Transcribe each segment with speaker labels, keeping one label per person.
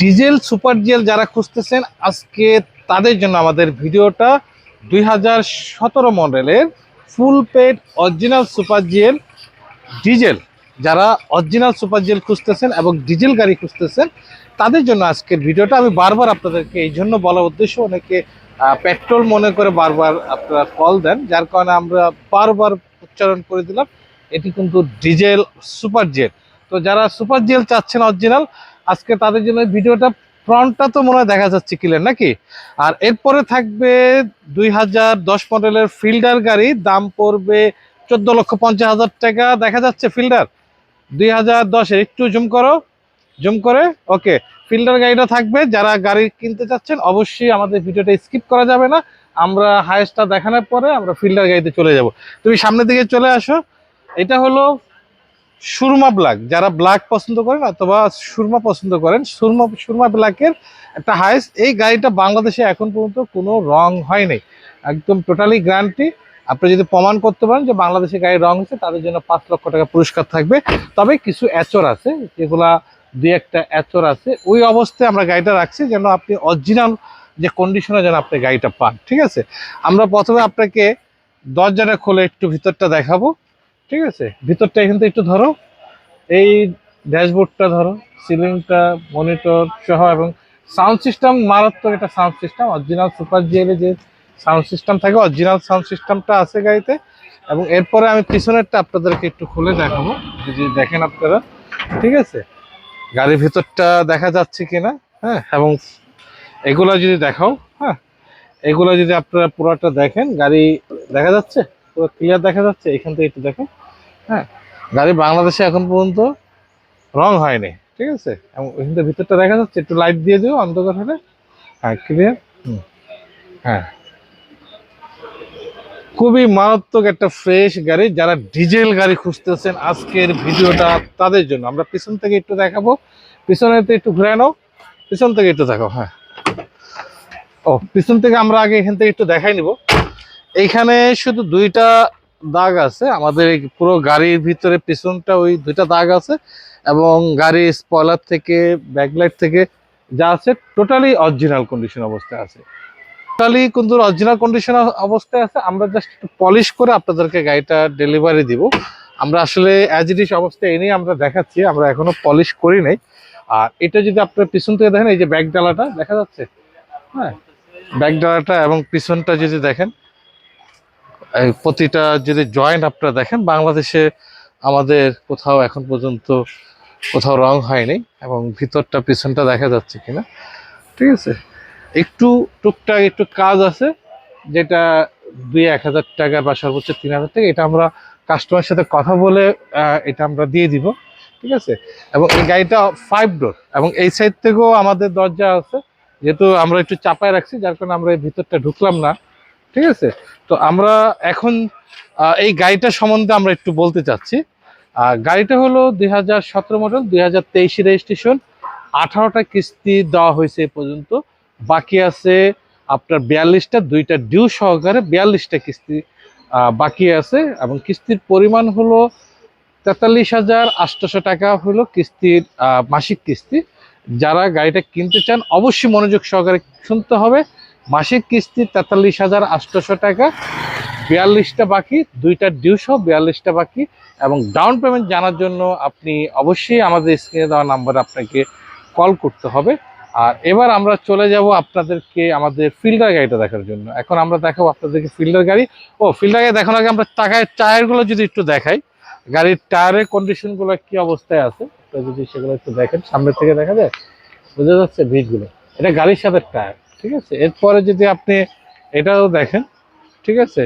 Speaker 1: Diesel, super gel যারা খুঁজতেছেন, আজকে তাদের জন্য আমাদের ভিডিওটা দুই হাজার সতেরো মডেলের full paid original super GL diesel যারা অরিজিনাল সুপার জেল খুঁজতেছেন এবং ডিজেল গাড়ি খুঁজতেছেন, তাদের জন্য আজকের ভিডিওটা আমি বারবার আপনাদেরকে এই জন্য বলার উদ্দেশ্য, অনেকে পেট্রোল মনে করে বারবার আপনারা কল দেন, যার কারণে আমরা বারবার উচ্চারণ করে দিলাম, এটি কিন্তু ডিজেল সুপার জেল তো যারা সুপার জেল চাচ্ছেন অরিজিনাল আজকে তাদের জন্য ভিডিওটা ফ্রন্টটা তো মনে হয় দেখা যাচ্ছে ক্লিয়ার নাকি? আর এরপরে থাকবে দুই হাজার দশ মডেলের ফিল্ডার গাড়ি, দাম পড়বে চোদ্দ লক্ষ পঞ্চাশ হাজার টাকা। দেখা যাচ্ছে ফিল্ডার। দুই হাজার দশের একটু জুম করো। জুম করে ওকে ফিল্ডার গাড়িটা থাকবে। যারা গাড়ি কিনতে চাচ্ছেন, অবশ্যই আমাদের ভিডিওটা স্কিপ করা যাবে না। আমরা হায়েস্টটা দেখানোর পরে আমরা ফিল্ডার গাড়িতে চলে যাব। তুমি সামনের দিকে চলে আসো। এটা হলো সুরমা ব্ল্যাক যারা ব্ল্যাক পছন্দ করেন অথবা সুরমা পছন্দ করেন, সুরমা সুরমা ব্ল্যাকের একটা হাইস্ট এই গাড়িটা বাংলাদেশে এখন পর্যন্ত কোনো রং হয়নি একদম টোটালি গ্যারান্টি আপনি যদি প্রমাণ করতে পারেন যে বাংলাদেশে গাড়ির রং হচ্ছে তাদের জন্য পাঁচ লক্ষ টাকা পুরস্কার থাকবে। তবে কিছু অ্যাচর আছে, যেগুলা দুই একটা অ্যাচর আছে। ওই অবস্থায় আমরা গাড়িটা রাখছি যেন আপনি অরিজিনাল যে কন্ডিশনে যেন আপনি গাড়িটা পান, ঠিক আছে? আমরা প্রথমে আপনাকে দরজাটা খুলে একটু ভিতরটা দেখাবো। ঠিক আছে, ভিতরটা এখান থেকে একটু ধরো। এই ড্যাশবোর্ডটা ধরো, সিলিংটা, মনিটর সহ এবং সাউন্ড সিস্টেম, মারাত্মক একটা সাউন্ড সিস্টেম, অরিজিনাল সুপার জিএলে যে সাউন্ড সিস্টেম থাকে, অরিজিনাল সাউন্ড সিস্টেমটা আছে গাড়িতে। এবং এরপরে আমি পিছনেরটা আপনাদেরকে একটু খুলে দেখাবো, যদি দেখেন আপনারা। ঠিক আছে, গাড়ির ভিতরটা দেখা যাচ্ছে কিনা হ্যাঁ এবং এগুলো যদি দেখাও হ্যাঁ এগুলো যদি আপনারা পুরোটা দেখেন, গাড়ি দেখা যাচ্ছে? পুরো ক্লিয়ার দেখা যাচ্ছে? এখান থেকে একটু দেখেন। হ্যাঁ গাড়ি বাংলাদেশে এখন পর্যন্ত রং হয়নি, ঠিক আছে? এবং থেকে ভিতরটা দেখা যাচ্ছে, একটু লাইট দিয়ে দিও, অন্ধকার হলে। হ্যাঁ ক্লিয়ার হ্যাঁ। খুবই মারাত্মক একটা ফ্রেশ গাড়ি, যারা ডিজেল গাড়ি খুঁজতেছেন, আজকের ভিডিওটা তাদের জন্য। আমরা পিছন থেকে একটু দেখাবো। পিছনেতে একটু ঘুরে নাও। পিছন থেকে একটু দেখাও হ্যাঁ। ও, পিছন থেকে আমরা আগে এখান থেকে একটু দেখাই নিব। এইখানে শুধু দুইটা দাগ আছে। আমাদের এই পুরো গাড়ির ভিতরে পিছনটা ওই দুইটা দাগ আছে এবং গাড়ির স্পয়লার থেকে ব্যাকলাইট থেকে যা আছে টোটালি অরিজিনাল কন্ডিশন অবস্থায় আছে। টোটালি কিন্তু অরিজিনাল কন্ডিশন অবস্থায় আছে। আমরা জাস্ট একটু পলিশ করে আপনাদেরকে গাড়িটা ডেলিভারি দিব। আমরা আসলে অ্যাজ ইট ইস অবস্থায় এনেই আমরা দেখাচ্ছি, আমরা এখনও পলিশ করি নাই। আর এটা যদি আপনার পিছন থেকে দেখেন, এই যে ব্যাক ডালাটা, দেখা যাচ্ছে? হ্যাঁ ব্যাক ডালাটা এবং পিছনটা যদি দেখেন প্রতিটা যদি জয়েন্ট আপনারা দেখেন, বাংলাদেশে আমাদের কোথাও এখন পর্যন্ত কোথাও রং হয়নি এবং ভিতরটা পিছনটা দেখা যাচ্ছে কিনা। ঠিক আছে? একটু টুকটাক একটু কাজ আছে, যেটা দুই এক হাজার টাকা বা সর্বোচ্চ তিন হাজার টাকা, এটা আমরা কাস্টমারের সাথে কথা বলে এটা আমরা দিয়ে দিব। ঠিক আছে? এবং এই গাড়িটা ফাইভ ডোর এবং এই সাইড থেকেও আমাদের দরজা আছে, যেহেতু আমরা একটু চাপায় রাখছি, যার কারণে আমরা এই ভিতরটা ঢুকলাম না। ঠিক আছে? তো আমরা এখন এই গাড়িটা সম্বন্ধে আমরা একটু বলতে চাচ্ছি। গাড়িটা হলো দুই হাজার সতেরো মডেল দুই হাজার তেইশে রেজিস্ট্রেশন আঠারোটা কিস্তি দেওয়া হয়েছে এ পর্যন্ত। বাকি আছে আপনার বিয়াল্লিশটা, দুইটা ডিউ সহকারে বিয়াল্লিশটা কিস্তি বাকি আছে। এবং কিস্তির পরিমাণ হলো তেতাল্লিশ হাজার আটশোশো টাকা হলো কিস্তির মাসিক কিস্তি। যারা গাড়িটা কিনতে চান, অবশ্যই মনোযোগ সহকারে শুনতে হবে। মাসিক কিস্তি তেতাল্লিশ হাজার আটশোশো টাকা, বিয়াল্লিশটা বাকি, দুইটা ডিউ সহ বিয়াল্লিশটা বাকি, এবং ডাউন পেমেন্ট জানার জন্য আপনি অবশ্যই আমাদের স্ক্রিনে দেওয়া নাম্বারে আপনাকে কল করতে হবে। আর এবার আমরা চলে যাব আপনাদেরকে আমাদের ফিল্ডার গাড়িটা দেখার জন্য। এখন আমরা দেখাবো আপনাদেরকে ফিল্ডার গাড়ি। ও ফিল্ডার গাড়ি দেখানোর আগে আমরা টাকায় টায়ারগুলো যদি একটু দেখাই, গাড়ির টায়ারের কন্ডিশনগুলো কি অবস্থায় আছে যদি সেগুলো একটু দেখেন, সামনের থেকে দেখা যায়, বোঝা যাচ্ছে ভিটগুলো এটা গাড়ির সাথে টায়ার। ঠিক আছে? এরপরে যদি আপনি এটাও দেখেন, ঠিক আছে?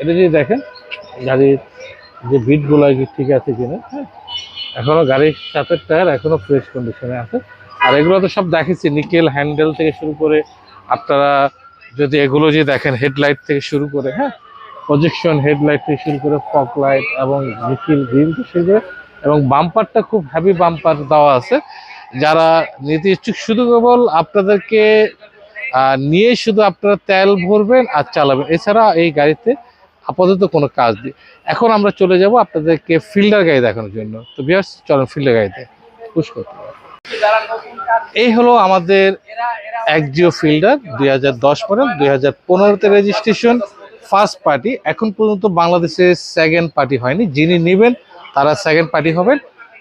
Speaker 1: এটা যদি দেখেন, গাড়ির যে বিটগুলো ঠিক আছে কিনা হ্যাঁ? এখনও গাড়ির সাথে টায়ার, এখনও ফ্রেশ কন্ডিশনে আছে। আর এগুলো তো সব দেখেছি নিকেল, হ্যান্ডেল থেকে শুরু করে আপনারা যদি এগুলো যে দেখেন, হেডলাইট থেকে শুরু করে হ্যাঁ? প্রজেকশন হেডলাইট থেকে শুরু করে ফক লাইট এবং নিকিল গ্রিল থেকে শুরু করে এবং বাম্পারটা খুব হ্যাভি বাম্পার দেওয়া আছে। যারা নিতে ইচ্ছুক, শুধু কেবল আপনাদেরকে আহ, নিয়ে শুধু আপনারা তেল ভরবেন আর চালাবেন। এছাড়া এই গাড়িতে আপাতত কোনো কাজ নেই। এখন আমরা চলে যাব আপনাদেরকে ফিল্ডার গাড়ি দেখানোর জন্য। তো বিয়ার্স চলেন ফিল্ডার গাড়িতে পুশ করতে এই হলো আমাদের একজিও ফিল্ডার দুই হাজার দশ মডেল দুই হাজার পনেরোতে রেজিস্ট্রেশন ফার্স্ট পার্টি এখন পর্যন্ত বাংলাদেশে সেকেন্ড পার্টি হয়নি। যিনি নেবেন তারা সেকেন্ড পার্টি হবেন।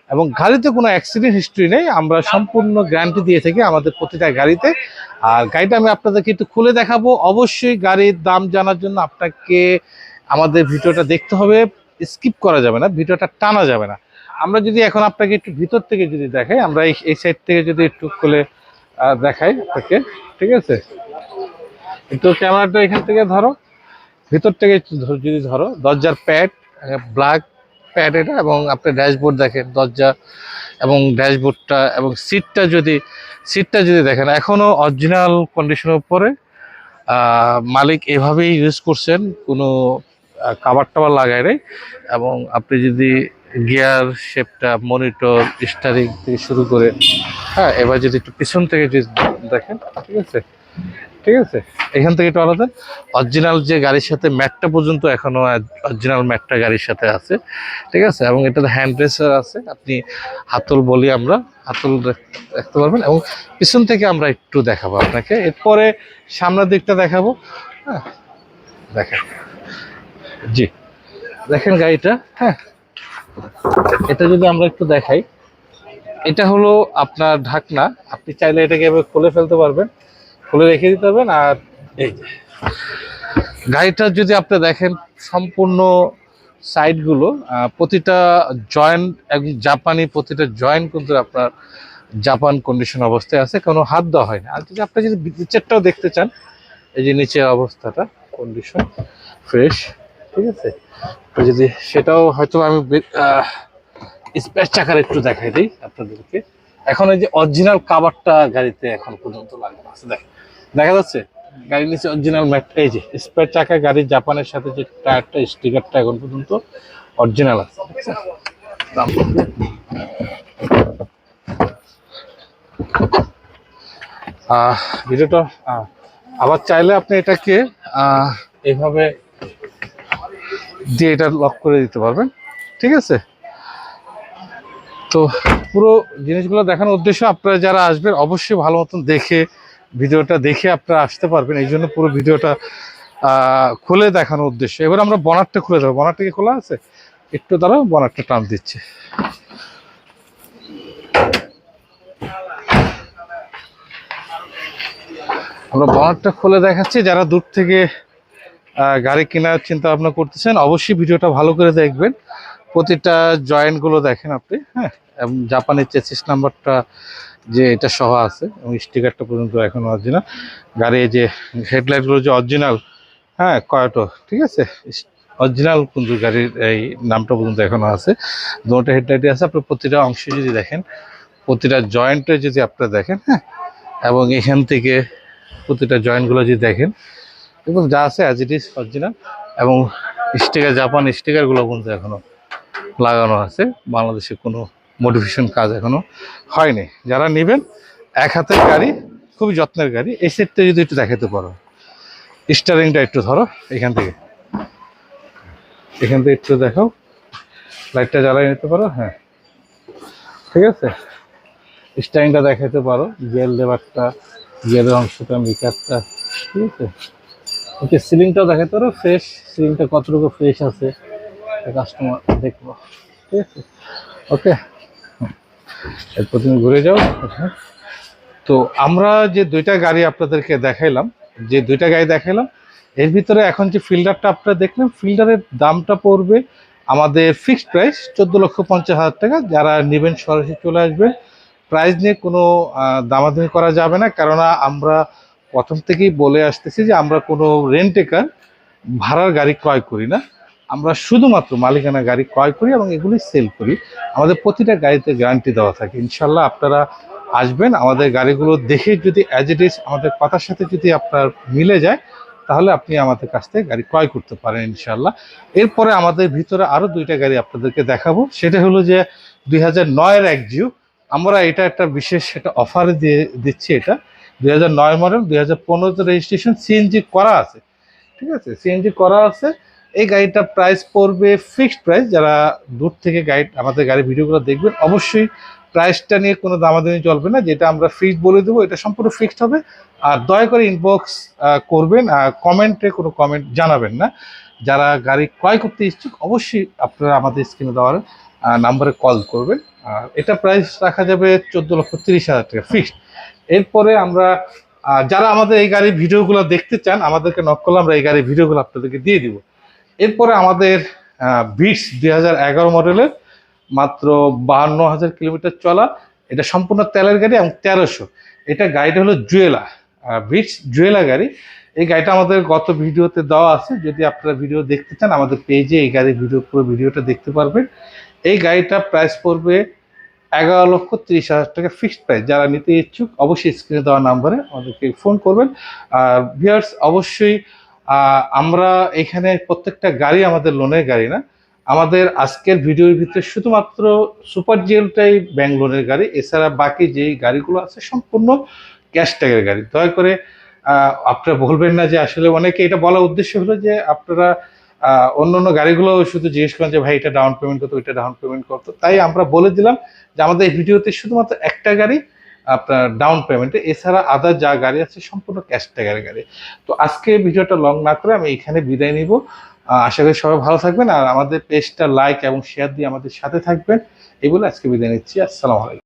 Speaker 1: এবং গাড়িতে কোনো অ্যাক্সিডেন্ট হিস্ট্রি নেই। আমরা সম্পূর্ণ গ্যারান্টি দিয়ে থাকি আমাদের প্রতিটা গাড়িতে। আর গাড়িটা আমি আপনাদেরকে একটু খুলে দেখাবো। অবশ্যই গাড়ির দাম জানার জন্য আপনাকে আমাদের ভিডিওটা দেখতে হবে। স্কিপ করা যাবে না, ভিডিওটা টানা যাবে না। আমরা যদি এখন আপনাকে একটু ভিতর থেকে যদি দেখাই, আমরা এই সাইড থেকে যদি একটু খুলে দেখাই আপনাকে, ঠিক আছে? একটু ক্যামেরাটা এখান থেকে ধরো। ভিতর থেকে যদি ধরো, দরজার প্যাড ব্ল্যাক প্যাড এটা এবং আপনি ড্যাশবোর্ড দেখেন, দরজা এবং ড্যাশবোর্ডটা এবং সিটটা যদি সিটটা যদি দেখেন এখনও অরিজিনাল কন্ডিশনের উপরে মালিক এভাবেই ইউজ করছেন, কোনো কাবার টাবার লাগায় নাই, এবং আপনি যদি গিয়ার শেপটা মনিটর স্টারিং থেকে শুরু করে হ্যাঁ এবার যদি একটু পিছন থেকে যদি দেখেন, ঠিক আছে? ঠিক আছে? এখান থেকে একটু আলাদা। অরিজিনাল যে গাড়ির সাথে ম্যাটটা পর্যন্ত এখনও অরিজিনাল ম্যাটটা গাড়ির সাথে আছে। ঠিক আছে? এবং এটাতে হ্যান্ড রেসার আছে। আপনি হাতল বলি আমরা, হাতল রাখ- রাখতে পারবেন। এবং পিছন থেকে আমরা একটু দেখাবো আপনাকে। এরপরে সামনের দিকটা দেখাবো। হ্যাঁ দেখেন। জি। দেখেন গাড়িটা। হ্যাঁ। এটা যদি আমরা একটু দেখাই। এটা হলো আপনার ঢাকনা। আপনি চাইলে এটাকে এভাবে খুলে ফেলতে পারবেন। খুলে রেখে দিতে পারবেন আর এই গাড়িটা যদি আপনি দেখেন, সম্পূর্ণ সাইডগুলো প্রতিটা জয়েন্ট, একদম জাপানি প্রতিটা জয়েন্ট কিন্তু আপনার জাপান কন্ডিশন অবস্থায় আছে, কোনো হাত দেওয়া হয় না। আর যদি আপনি যদি নিচেরটাও দেখতে চান, এই যে নিচের অবস্থাটা কন্ডিশন ফ্রেশ ঠিক আছে? তো যদি সেটাও হয়তো আমি স্পেস চাকার একটু দেখাই দিই আপনাদেরকে। এখন এই যে অরিজিনাল কাভারটা গাড়িতে এখন পর্যন্ত লাগানো আছে। দেখ, দেখা যাচ্ছে গাড়ির নিচে অরিজিনাল ম্যাট এই যে স্পেয়ার চাকা, গাড়ির জাপানের সাথে যে টায়ারটা স্টিকারটা এখন পর্যন্ত অরিজিনাল আছে। ভিডিওটা আবার চাইলে আপনি এটাকে এইভাবে দিয়ে এটা লক করে দিতে পারবেন। ঠিক আছে? তো পুরো জিনিসগুলো দেখানোর উদ্দেশ্য আপনারা যারা আসবেন, অবশ্যই ভালো মতন দেখে ভিডিওটা দেখে আপনারা আসতে পারবেন। এই জন্য পুরো ভিডিওটা খুলে দেখানোর উদ্দেশ্য। এবার আমরা বনারটা খুলে দেবো। বনারটা কি খোলা আছে? একটু দাঁড়াও বনারটা টান দিচ্ছে। আমরা বনারটা খুলে দেখাচ্ছি। যারা দূর থেকে গাড়ি কেনার চিন্তা ভাবনা করতেছেন, অবশ্যই ভিডিওটা ভালো করে দেখবেন। প্রতিটা জয়েন্টগুলো দেখেন আপনি হ্যাঁ? এবং জাপানের চেসিস নাম্বারটা যে এটা সহ আছে, এবং স্টিকারটা পর্যন্ত এখন অরিজিনাল গাড়ি যে হেডলাইটগুলো যে অরিজিনাল হ্যাঁ কয়টো, ঠিক আছে? অরিজিনাল কিন্তু গাড়ির এই নামটা পর্যন্ত এখনও আছে। দুটো হেডলাইটই আছে, আপনি প্রতিটা অংশে যদি দেখেন, প্রতিটা জয়েন্টে যদি আপনারা দেখেন হ্যাঁ? এবং এখান থেকে প্রতিটা জয়েন্টগুলো যদি দেখেন এবং যা আছে অ্যাজ ইট ইজ অরিজিনাল এবং স্টিকার জাপান স্টিকারগুলো কিন্তু এখনও লাগানো আছে। বাংলাদেশে কোনো মডিফিকেশন কাজ এখনও হয়নি। যারা নেবেন, এক হাতের গাড়ি, খুবই যত্নের গাড়ি, এই সেটটা যদি একটু দেখাতে পারো। স্টারিংটা একটু ধরো, এখান থেকে। এখান থেকে একটু দেখাও। লাইটটা জ্বালাই নিতে পারো হ্যাঁ। ঠিক আছে? স্টারিংটা দেখাতে পারো গিয়ার লেবারটা গিয়ারের অংশটা মিটারটা ঠিক আছে? ওকে সিলিংটাও দেখাতে পারো ফ্রেশ সিলিংটা কতটুকু ফ্রেশ আছে? কাস্টমার দেখব। ঠিক আছে? ওকে এরপর তুমি ঘুরে যাও। তো আমরা যে দুইটা গাড়ি আপনাদেরকে দেখাইলাম, যে দুইটা গাড়ি দেখাইলাম, এর ভিতরে এখন যে ফিল্ডারটা আপনারা দেখলেন ফিল্ডারের দামটা পড়বে আমাদের ফিক্সড প্রাইস চোদ্দ লক্ষ পঞ্চাশ হাজার টাকা। যারা নেবেন সরাসরি চলে আসবেন। প্রাইস নিয়ে কোনো দামাদামি করা যাবে না। কেননা আমরা প্রথম থেকেই বলে আসতেছি যে আমরা কোনো রেন্টেকার ভাড়ার গাড়ি ক্রয় করি না। আমরা শুধুমাত্র মালিকানা গাড়ি ক্রয় করি এবং এগুলি সেল করি। আমাদের প্রতিটা গাড়িতে গ্যারান্টি দেওয়া থাকে। ইনশাল্লাহ আপনারা আসবেন, আমাদের গাড়িগুলো দেখে যদি অ্যাজ ইট ইজ আমাদের কথার সাথে যদি আপনার মিলে যায়, তাহলে আপনি আমাদের কাছ থেকে গাড়ি ক্রয় করতে পারেন ইনশাল্লাহ এরপরে আমাদের ভিতরে আরও দুইটা গাড়ি আপনাদেরকে দেখাবো। সেটা হলো যে দুই হাজার নয়ের একজিও আমরা এটা একটা বিশেষ একটা অফারে দিয়ে দিচ্ছি এটা। দুই হাজার নয় মডেল দুই হাজার পনেরোতে রেজিস্ট্রেশন সিএনজি করা আছে। ঠিক আছে? সিএনজি করা আছে। এই গাড়িটার প্রাইস পড়বে ফিক্সড প্রাইস যারা দূর থেকে গাড়ি, আমাদের গাড়ি ভিডিওগুলো দেখবেন, অবশ্যই প্রাইসটা নিয়ে কোনো দামাদামি চলবে না। যেটা আমরা ফিক্সড বলে দেবো, এটা সম্পূর্ণ ফিক্সড হবে। আর দয়া করে ইনবক্স করবেন, আর কমেন্টে কোনো কমেন্ট জানাবেন না। যারা গাড়ি ক্রয় করতে ইচ্ছুক, অবশ্যই আপনারা আমাদের স্ক্রিনে দেওয়ার নাম্বারে কল করবেন। আর এটা প্রাইস রাখা যাবে চোদ্দ লক্ষ তিরিশ হাজার টাকা ফিক্সড এরপরে আমরা যারা আমাদের এই গাড়ির ভিডিওগুলো দেখতে চান, আমাদেরকে নক করলে আমরা এই গাড়ির ভিডিওগুলো আপনাদেরকে দিয়ে দিব। এরপরে আমাদের বিটস দুই হাজার এগারো মডেলের মাত্র বাহান্ন হাজার কিলোমিটার চলা। এটা সম্পূর্ণ তেলের গাড়ি এবং তেরোশো। এটা গাড়িটা হলো জুয়েলা বিটস জুয়েলা গাড়ি। এই গাড়িটা আমাদের গত ভিডিওতে দেওয়া আছে। যদি আপনারা ভিডিও দেখতে চান, আমাদের পেজে এই গাড়ির ভিডিও পুরো ভিডিওটা দেখতে পারবেন। এই গাড়িটা প্রাইস পড়বে এগারো লক্ষ তিরিশ হাজার টাকা ফিক্সড প্রাইস যারা নিতে ইচ্ছুক, অবশ্যই স্ক্রিনে দেওয়া নাম্বারে আমাদেরকে ফোন করবেন। আর ভিউয়ার্স অবশ্যই আমরা এখানে প্রত্যেকটা গাড়ি আমাদের লোনের গাড়ি না। আমাদের আজকের ভিডিওর ভিতরে শুধুমাত্র সুপার জিএলটাই ব্যাংক লোনের গাড়ি, এছাড়া বাকি যেই গাড়িগুলো আছে সম্পূর্ণ ক্যাশ ট্যাগের গাড়ি। দয়া করে আপনারা বলবেন না যে আসলে অনেকে, এটা বলার উদ্দেশ্য হলো যে আপনারা অন্য অন্য গাড়িগুলো শুধু জিজ্ঞেস করেন যে, ভাই, এটা ডাউন পেমেন্ট করতো ওইটা ডাউন পেমেন্ট করতো তাই আমরা বলে দিলাম যে, আমাদের ভিডিওতে শুধুমাত্র একটা গাড়ি আপনার ডাউন পেমেন্টে এছাড়া আদার যা গাড়ি আছে, সম্পূর্ণ ক্যাশ ট্যাগের গাড়ি। তো আজকে ভিডিওটা লং না করে আমি এখানে বিদায় নিব। আশা করি সবাই ভালো থাকবেন আর আমাদের পেজটা লাইক এবং শেয়ার দিয়ে আমাদের সাথে থাকবেন। এগুলো আজকে বিদায় নিচ্ছি। আসসালামু আলাইকুম।